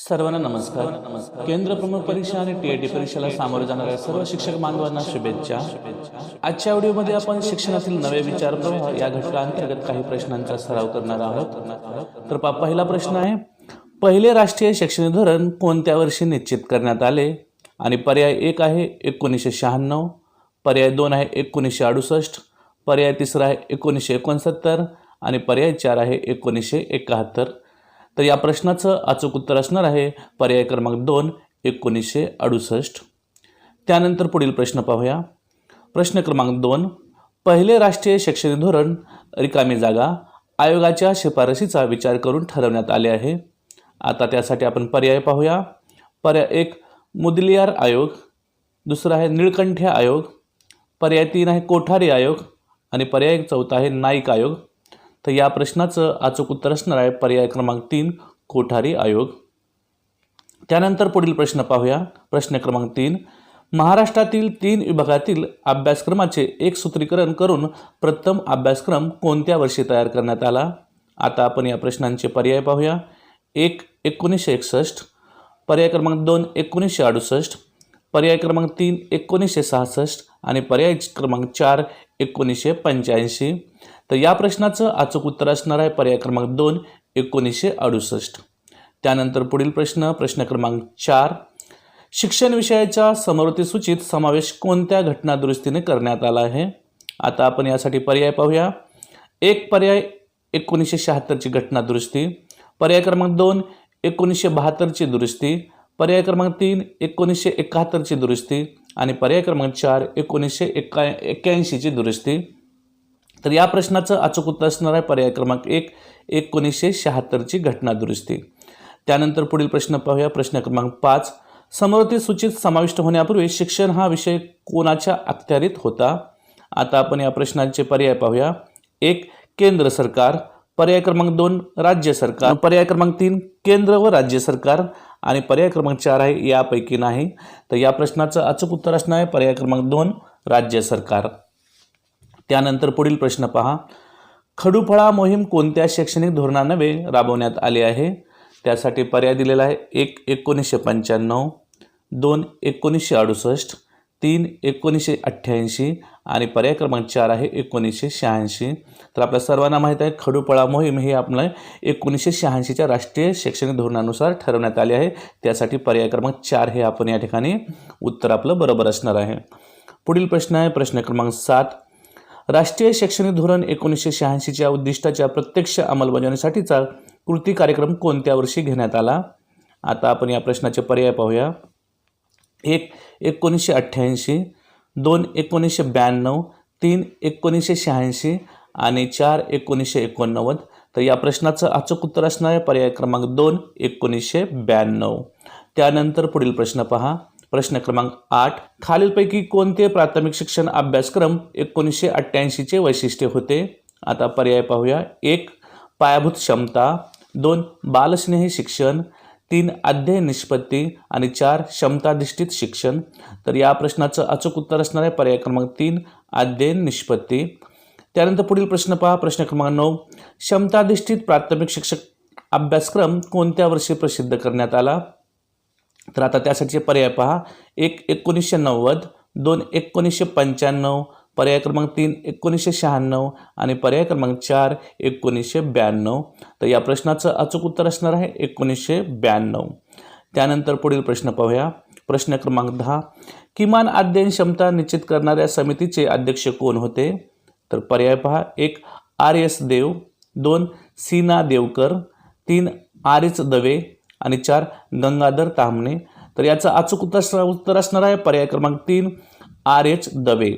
सर्वांना नमस्कार. केंद्र प्रमुख परीक्षा आणि टी टी परीक्षेला सामोरे जाणाऱ्या सर्व शिक्षक बांधवांना शुभेच्छा. आजच्या व्हिडिओमध्ये आपण शिक्षणातील नवे विचार प्रवाह या घटकांतर्गत काही प्रश्नांचा सराव करणार आहोत. तर पहिला प्रश्न आहे पहिले राष्ट्रीय शैक्षणिक धोरण कोणत्या वर्षी निश्चित करण्यात आले? आणि पर्याय एक आहे एकोणीसशे शहाण्णव पर्याय दोन आहे एकोणीसशे अडुसष्ट पर्याय तिसरा आहे एकोणीसशे एकोणसत्तर आणि पर्याय चार आहे एकोणीसशे एकाहत्तर. तर या प्रश्नाचं अचूक उत्तर असणार आहे. पर्याय क्रमांक दोन एकोणीसशे अडुसष्ट. त्यानंतर पुढील प्रश्न पाहूया. प्रश्न क्रमांक दोन पहिले राष्ट्रीय शैक्षणिक धोरण रिकामी जागा आयोगाच्या शिफारशीचा विचार करून ठरवण्यात आले आहे. आता त्यासाठी आपण पर्याय पाहूया. पर्याय एक मुदलियार आयोग. दुसरा आहे निळकंठ्या आयोग. पर्याय तीन आहे कोठारी आयोग. आणि पर्याय चौथा आहे नाईक आयोग. तर या प्रश्नाचं अचूक उत्तर असणार आहे. पर्याय क्रमांक तीन कोठारी आयोग. त्यानंतर पुढील प्रश्न पाहूया. प्रश्न क्रमांक तीन महाराष्ट्रातील तीन विभागातील अभ्यासक्रमाचे एक सूत्रीकरण करून प्रथम अभ्यासक्रम कोणत्या वर्षी तयार करण्यात आला? आता आपण या प्रश्नांचे पर्याय पाहूया. एक एकोणीसशे एकसष्ट. पर्याय क्रमांक दोन एकोणीसशे अडुसष्ट. पर्याय क्रमांक तीन एकोणीसशे सहासष्ट. आणि पर्याय क्रमांक चार एकोणीसशे पंच्याऐंशी. तर या प्रश्नाचं अचूक उत्तर असणार आहे पर्याय क्रमांक दोन एकोणीसशे अडुसष्ट. त्यानंतर पुढील प्रश्न प्रश्न क्रमांक चार शिक्षण विषयाच्या समवर्ती सूचीत समावेश कोणत्या घटना दुरुस्तीने करण्यात आला आहे? आता आपण यासाठी पर्याय पाहूया. एक पर्याय एकोणीसशे शहात्तरची घटना दुरुस्ती. पर्याय क्रमांक दोन एकोणीसशे बहात्तरची दुरुस्ती. पर्याय क्रमांक तीन एकोणीसशे एकाहत्तरची दुरुस्ती. आणि पर्याय क्रमांक चार एकोणीसशे एका एक्क्याऐंशीची दुरुस्ती. तर या प्रश्नाचं अचूक उत्तर असणार आहे. पर्याय क्रमांक एक एकोणीसशे शहात्तरची घटना दुरुस्ती. त्यानंतर पुढील प्रश्न पाहूया. प्रश्न क्रमांक पाच समवर्ती सूचीत समाविष्ट होण्यापूर्वी शिक्षण हा विषय कोणाच्या अखत्यारीत होता? आता आपण या प्रश्नांचे पर्याय पाहूया. एक केंद्र सरकार. पर्याय क्रमांक दोन राज्य सरकार. पर्याय क्रमांक तीन केंद्र व राज्य सरकार. आणि पर्याय क्रमांक चार आहे यापैकी नाही. तर या प्रश्नाचं अचूक उत्तर असणार आहे. पर्याय क्रमांक दोन राज्य सरकार. त्यानंतर पुढील प्रश्न पहा. खडूफळा मोहीम कोणत्या शैक्षणिक धोरणानवे राबवण्यात आली आहे? त्यासाठी पर्याय दिलेला आहे. एक एकोणीसशे पंच्याण्णव दोन एकोणीसशे अडुसष्ट तीन एकोणीसशे अठ्ठ्याऐंशी आणि पर्याय क्रमांक चार आहे एकोणीसशे शहाऐंशी. तर आपल्या सर्वांना माहीत आहे खडूपळा मोहीम ही आपलं एकोणीसशे शहाऐंशीच्या राष्ट्रीय शैक्षणिक धोरणानुसार ठरवण्यात आली आहे. त्यासाठी पर्याय क्रमांक चार हे आपण या ठिकाणी उत्तर आपलं बरोबर असणार आहे. पुढील प्रश्न आहे प्रश्न क्रमांक सात. राष्ट्रीय शैक्षणिक धोरण एकोणीसशे शहाऐंशीच्या उद्दिष्टाच्या प्रत्यक्ष अंमलबजावणीसाठीचा कृती कार्यक्रम कोणत्या वर्षी घेण्यात आला? आता आपण या प्रश्नाचे पर्याय पाहूया. एक एकोणीसशे अठ्ठ्याऐंशी दोन एकोणीसशे ब्याण्णव तीन एकोणीसशे शहाऐंशी आणि चार एकोणीसशे एकोणनव्वद. तर या प्रश्नाचं अचूक उत्तर असणार आहे पर्याय क्रमांक दोन एकोणीसशे ब्याण्णव. त्यानंतर पुढील प्रश्न पहा. प्रश्न क्रमांक आठ. खालीलपैकी कोणते प्राथमिक शिक्षण अभ्यासक्रम एकोणीसशे अठ्ठ्याऐंशीचे वैशिष्ट्य होते? आता पर्याय पाहूया. एक पायाभूत क्षमता. दोन बालस्नेही शिक्षण. तीन अध्ययन निष्पत्ती. आणि चार क्षमताधिष्ठित शिक्षण. तर या प्रश्नाचं अचूक उत्तर असणार आहे. पर्याय क्रमांक तीन अध्ययन निष्पत्ती. त्यानंतर पुढील प्रश्न पहा. प्रश्न क्रमांक नऊ. क्षमताधिष्ठित प्राथमिक शिक्षक अभ्यासक्रम कोणत्या वर्षी प्रसिद्ध करण्यात आला? तर आता त्यासाठीचे पर्याय पहा. एक एकोणीसशे नव्वद दोन एकोणीसशे पंच्याण्णव पर्याय क्रमांक तीन एकोणीसशे शहाण्णव आणि पर्याय क्रमांक चार एकोणीसशे ब्याण्णव. तर या प्रश्नाचं अचूक उत्तर असणार आहे एकोणीसशे ब्याण्णव. त्यानंतर पुढील प्रश्न पाहूया. प्रश्न क्रमांक दहा. किमान अध्ययन क्षमता निश्चित करणाऱ्या समितीचे अध्यक्ष कोण होते? तर पर्याय पहा. एक आर एस देव दोन सीना देवकर तीन आर एच दवे आणि चार गंगाधर तामणे तर याचं अचूक उत्तर उत्तर असणार आहे. पर्याय क्रमांक तीन आर एच दवे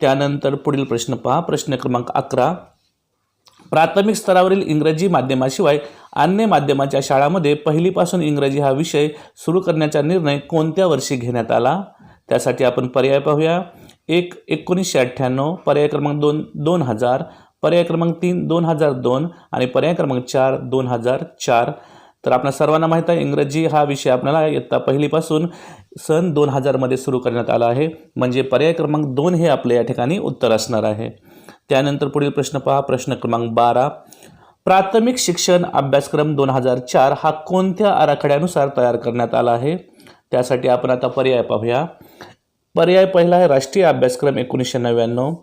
त्यानंतर पुढील प्रश्न पहा. प्रश्न क्रमांक अकरा प्राथमिक स्तरावरील इंग्रजी माध्यमाशिवाय अन्य माध्यमाच्या शाळांमध्ये पहिलीपासून इंग्रजी हा विषय सुरू करण्याचा निर्णय कोणत्या वर्षी घेण्यात आला? त्यासाठी आपण पर्याय पाहूया. एक एकोणीसशे अठ्ठ्याण्णव पर्याय क्रमांक दोन दोन हजार. पर्याय क्रमांक तीन दोन हजार दोन. आणि पर्याय क्रमांक चार दोन हजार चार. तर आपल्या सर्वांना माहीत आहे इंग्रजी हा विषय आपल्याला इयत्ता पहिलीपासून सन दोन हजारमध्ये सुरू करण्यात आला आहे. म्हणजे पर्याय क्रमांक दोन हे आपले या ठिकाणी उत्तर असणार आहे. त्यानंतर पुढील प्रश्न पहा. प्रश्न क्रमांक बारा. प्राथमिक शिक्षण अभ्यासक्रम दोन हजार चार हा कोणत्या आराखड्यानुसार तयार करण्यात आला आहे? त्यासाठी आपण आता पर्याय पाहूया. पर्याय पहिला आहे राष्ट्रीय अभ्यासक्रम एकोणीसशे नव्याण्णव.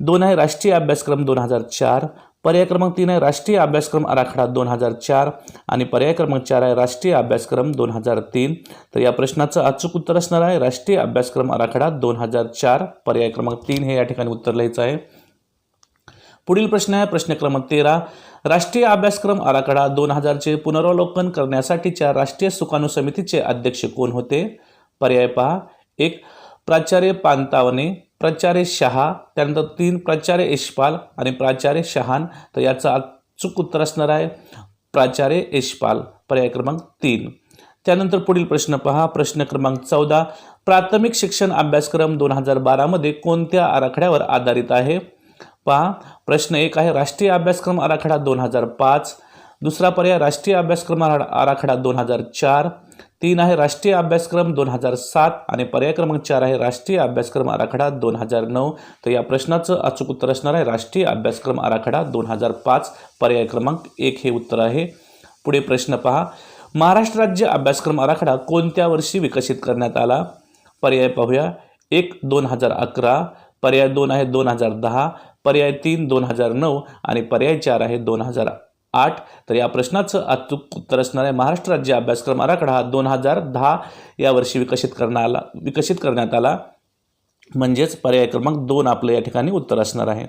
दोन आहे राष्ट्रीय अभ्यासक्रम दोन हजार चार. पर्याय क्रमांक तीन आहे राष्ट्रीय अभ्यासक्रम आराखडा दोन हजार चार आणि पर्याय क्रमांक चार आहे राष्ट्रीय अभ्यासक्रम दोन हजार तीन. तर या प्रश्नाचं अचूक उत्तर असणार आहे. राष्ट्रीय अभ्यासक्रम आराखडा दोन हजार चार पर्याय क्रमांक तीन हे या ठिकाणी उत्तर लिहायचं आहे. पुढील प्रश्न आहे. प्रश्न क्रमांक तेरा. राष्ट्रीय अभ्यासक्रम आराखडा दोन हजारचे पुनरावलोकन करण्यासाठीच्या राष्ट्रीय सुकाणू समितीचे अध्यक्ष कोण होते? पर्याय पहा. एक प्राचार्य पांतावने प्राचार्य शहा त्यानंतर तीन प्राचार्य यशपाल आणि प्राचार्य शहान. तर याचं अचूक उत्तर असणार आहे. प्राचार्य यशपाल पर्याय क्रमांक तीन. त्यानंतर पुढील प्रश्न पहा. प्रश्न क्रमांक चौदा. प्राथमिक शिक्षण अभ्यासक्रम दोन हजार बारामध्ये कोणत्या आराखड्यावर आधारित आहे? पहा. प्रश्न एक आहे. राष्ट्रीय अभ्यासक्रम आराखडा दोन हजार पाच. दुसरा पर्याय राष्ट्रीय अभ्यासक्रम आराखडा दोन हजार चार. तीन आहे राष्ट्रीय अभ्यासक्रम दोन हजार सात आणि पर्याय क्रमांक चार आहे राष्ट्रीय अभ्यासक्रम आराखडा दोन हजार नऊ. तर या प्रश्नाचं अचूक उत्तर असणार आहे. राष्ट्रीय अभ्यासक्रम आराखडा दोन हजार पाच पर्याय क्रमांक एक हे उत्तर आहे. पुढे प्रश्न पहा. महाराष्ट्र राज्य अभ्यासक्रम आराखडा कोणत्या वर्षी विकसित करण्यात आला? पर्याय पाहूया. एक दोन हजार अकरा. पर्याय दोन आहे दोन हजार दहा. पर्याय तीन दोन हजार नऊ. आणि पर्याय चार आहे दोन हजार आठ. तर या प्रश्नाचं अचूक उत्तर असणार आहे. महाराष्ट्र राज्य अभ्यासक्रम आराखडा हा दोन हजार दहा या वर्षी विकसित करण्या आला विकसित करण्यात आला. म्हणजेच पर्याय क्रमांक दोन आपलं या ठिकाणी उत्तर असणार आहे.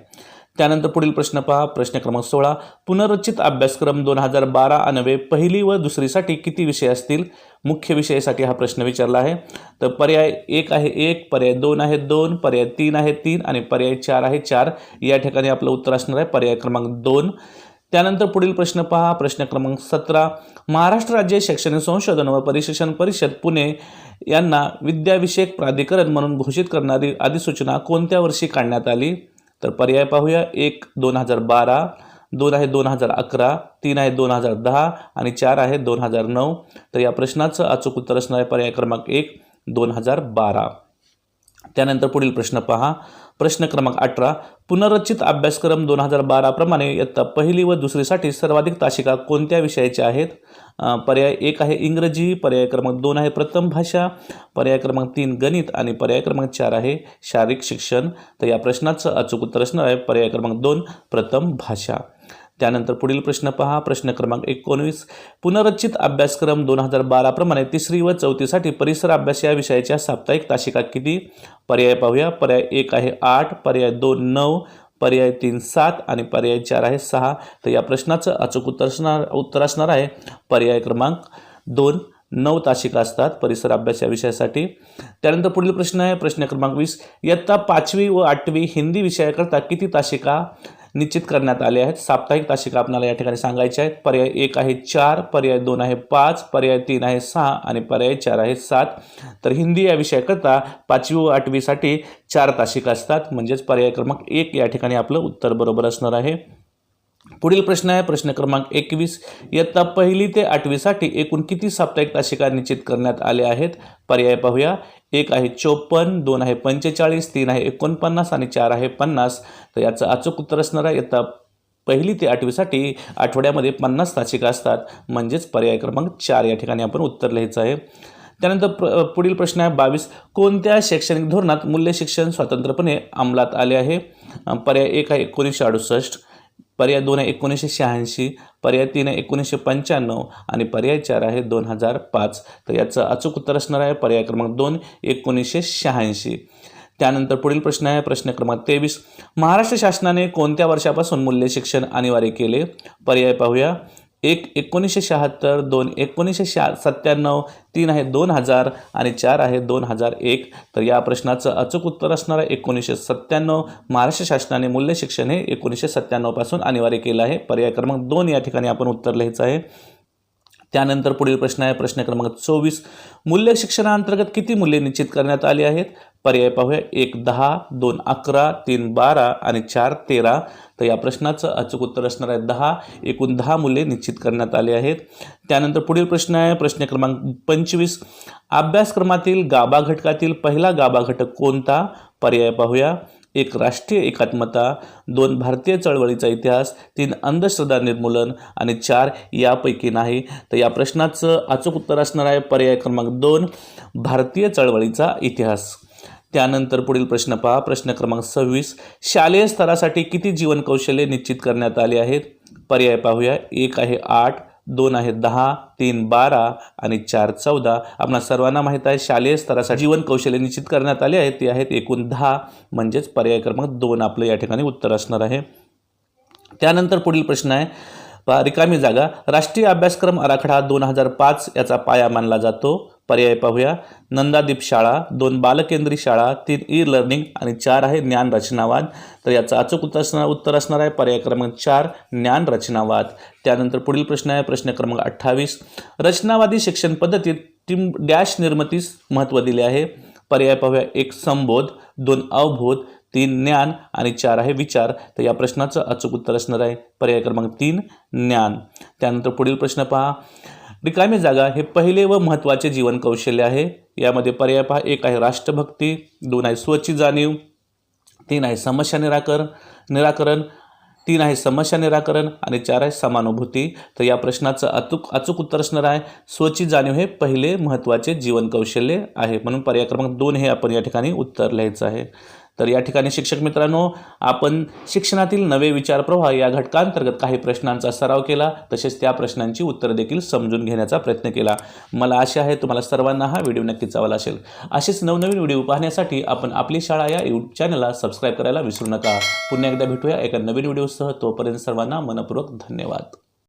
त्यानंतर पुढील प्रश्न पहा. प्रश्न क्रमांक सोळा. पुनर्रचित अभ्यासक्रम दोन हजार बारा अनवे पहिली व दुसरीसाठी किती विषय असतील? मुख्य विषयासाठी हा प्रश्न विचारला आहे. तर पर्याय एक आहे एक पर्याय दोन आहे दोन पर्याय तीन आहे तीन आणि पर्याय चार आहे चार. या ठिकाणी आपलं उत्तर असणार आहे. पर्याय क्रमांक दोन. त्यानंतर पुढील प्रश्न पहा. प्रश्न क्रमांक सतरा. महाराष्ट्र राज्य शैक्षणिक संशोधन व परिशिक्षण परिषद पुणे यांना विद्याविषयक प्राधिकरण म्हणून घोषित करणारी अधिसूचना कोणत्या वर्षी काढण्यात आली? तर पर्याय पाहूया. एक दोन हजार बारा दोन आहे दोन हजार अकरा तीन आहे दोन हजार दहा आणि चार आहे दोन हजार नऊ. तर या प्रश्नाचं अचूक उत्तर असणार आहे पर्याय क्रमांक एक दोन हजार बारा. त्यानंतर पुढील प्रश्न पहा. प्रश्न क्रमांक अठरा. पुनर्रचित अभ्यासक्रम दोन हजार बाराप्रमाणे इयत्ता पहिली व दुसरीसाठी सर्वाधिक तासिका कोणत्या विषयाच्या आहेत? पर्याय एक आहे इंग्रजी पर्याय क्रमांक दोन आहे प्रथम भाषा पर्याय क्रमांक तीन गणित आणि पर्याय क्रमांक चार आहे शारीरिक शिक्षण. तर या प्रश्नाचं अचूक उत्तर असणार आहे. पर्याय क्रमांक दोन प्रथम भाषा. त्यानंतर पुढील प्रश्न पहा. प्रश्न क्रमांक एकोणवीस. पुनर्रचित अभ्यासक्रम दोन हजार बाराप्रमाणे तिसरी व चौथीसाठी परिसर अभ्यास या विषयाच्या साप्ताहिक तासिका किती? पर्याय पाहूया. पर्याय एक आहे आठ पर्याय दोन नऊ पर्याय तीन सात आणि पर्याय चार आहे सहा. तर या प्रश्नाचं अचूक उत्तर असणार उत्तर असणार आहे. पर्याय क्रमांक दोन नऊ तासिका असतात परिसर अभ्यास या विषयासाठी. त्यानंतर पुढील प्रश्न आहे. प्रश्न क्रमांक वीस. इयत्ता पाचवी व आठवी हिंदी विषयाकरता किती तासिका? निश्चित करण्यात आले आहेत. साप्ताहिक तासिका आपल्याला या ठिकाणी सांगायच्या आहेत. पर्याय एक आहे चार पर्याय दोन आहे पाच पर्याय तीन आहे सहा आणि पर्याय चार आहे सात. तर हिंदी या विषयाकरता पाचवी व आठवीसाठी चार तासिका असतात. म्हणजेच पर्याय क्रमांक एक या ठिकाणी आपलं उत्तर बरोबर असणार आहे. पुढील प्रश्न आहे. प्रश्न क्रमांक एकवीस. इयत्ता पहिली ते आठवीसाठी एकूण किती साप्ताहिक तासिका निश्चित करण्यात आले आहेत? पर्याय पाहूया. एक आहे चोपन्न दोन आहे पंचेचाळीस तीन आहे एकोणपन्नास आणि चार आहे पन्नास. तर याचं अचूक उत्तर असणार आहे. इयत्ता पहिली ते आठवीसाठी आठवड्यामध्ये पन्नास तासिका असतात. म्हणजेच पर्याय क्रमांक चार. या ठिकाणी आपण उत्तर लिहायचं आहे. त्यानंतर प्र पुढील प्रश्न आहे. बावीस. कोणत्या शैक्षणिक धोरणात मूल्य शिक्षण स्वतंत्रपणे अंमलात आले आहे? पर्याय एक आहे एकोणीसशे अडुसष्ट. पर्याय दोन आहे एकोणीसशे शहाऐंशी पर्याय तीन आहे एकोणीसशे पंच्याण्णव आणि पर्याय चार आहे दोन हजार पाच. तर याचं अचूक उत्तर असणार आहे पर्याय क्रमांक दोन एकोणीसशे शहाऐंशी. त्यानंतर पुढील प्रश्न आहे प्रश्न क्रमांक तेवीस. महाराष्ट्र शासनाने कोणत्या वर्षापासून मूल्य शिक्षण अनिवार्य केले? पर्याय पाहूया. एक एकोणीसशे शहात्तर दोन एकोणीसशे शहा सत्त्याण्णव तीन आहे दोन हजार आणि चार आहे दोन हजार एक. तर या प्रश्नाचं अचूक उत्तर असणार आहे एकोणीसशे सत्त्याण्णव. महाराष्ट्र शासनाने मूल्य शिक्षण हे एकोणीसशे सत्त्याण्णवपासून अनिवार्य केलं आहे. पर्याय क्रमांक दोन या ठिकाणी आपण उत्तर लिहायचं आहे. त्यानंतर पुढील प्रश्न आहे प्रश्न क्रमांक चोवीस. मूल्य शिक्षणाअंतर्गत किती मूल्ये निश्चित करण्यात आली आहेत? पर्याय पाहूया. एक दहा दोन अकरा तीन बारा आणि चार तेरा. तर या प्रश्नाचं अचूक उत्तर असणार आहे दहा. एकूण दहा मूल्ये निश्चित करण्यात आली आहेत. त्यानंतर पुढील प्रश्न आहे प्रश्न क्रमांक पंचवीस. अभ्यासक्रमातील गाभा घटकातील पहिला गाभा घटक कोणता? पर्याय पाहूया. एक राष्ट्रीय एकात्मता दोन भारतीय चळवळीचा इतिहास तीन अंधश्रद्धा निर्मूलन आणि चार यापैकी नाही. तर या प्रश्नाचं अचूक उत्तर असणार आहे पर्याय क्रमांक दोन भारतीय चळवळीचा इतिहास. त्यानंतर पुढील प्रश्न पहा. प्रश्न क्रमांक सव्वीस शालेय स्तरासाठी किती जीवन कौशल्ये निश्चित करण्यात आली आहेत? पर्याय पाहूया. एक आहे आठ दोन आहेत दहा तीन बारा आणि चार चौदा. आपणा सर्वांना माहीत आहे शालेय स्तरासाठी जीवन कौशल्य निश्चित करण्यात आले आहेत. ते आहेत एकूण दहा. म्हणजेच पर्याय क्रमांक दोन आपलं या ठिकाणी उत्तर असणार आहे. त्यानंतर पुढील प्रश्न आहे. रिकामी जागा. राष्ट्रीय अभ्यासक्रम आराखडा दोन हजार पाच याचा पाया मानला जातो. पर्याय पाहूया. नंदादीप शाळा दोन बालकेंद्री शाळा तीन ई लर्निंग आणि चार आहे ज्ञान रचनावाद. तर याचा अचूक उत्तर असणार उत्तर असणार आहे पर्याय क्रमांक चार ज्ञान रचनावाद. त्यानंतर पुढील प्रश्न आहे प्रश्न क्रमांक अठ्ठावीस. रचनावादी शिक्षण पद्धतीत टीम डॅश निर्मितीस महत्त्व दिले आहे. पर्याय पाहूया एक संबोध दोन अवबोध तीन ज्ञान आणि चार आहे विचार. तर या प्रश्नाचं अचूक उत्तर असणार आहे. पर्याय क्रमांक तीन ज्ञान. त्यानंतर पुढील प्रश्न पहा. रिकामी जागा हे पहिले व महत्त्वाचे जीवन कौशल्य आहे. यामध्ये पर्याय पहा. एक आहे राष्ट्रभक्ती दोन आहे स्वची जाणीव तीन आहे समस्या निराकर निराकरण तीन आहे समस्या निराकरण आणि चार आहे समानुभूती. तर या प्रश्नाचं अचूक अचूक उत्तर असणार आहे. स्वची जाणीव हे पहिले महत्त्वाचे जीवन कौशल्य आहे. म्हणून पर्याय क्रमांक दोन हे आपण या ठिकाणी उत्तर लिहायचं आहे. तर या ठिकाणी शिक्षक मित्रांनो आपण शिक्षणातील नवे विचार प्रवाह या घटकांतर्गत काही प्रश्नांचा सराव केला. तसेच त्या प्रश्नांची उत्तरं देखील समजून घेण्याचा प्रयत्न केला. मला आशा आहे तुम्हाला सर्वांना हा व्हिडिओ नक्कीच आवडला असेल. असेच नवनवीन व्हिडिओ पाहण्यासाठी आपण आपली शाळा या यूट्यूब चॅनलला सबस्क्राईब करायला विसरू नका. पुन्हा एकदा भेटूया एका नवीन व्हिडिओसह. तोपर्यंत सर्वांना मनपूर्वक धन्यवाद.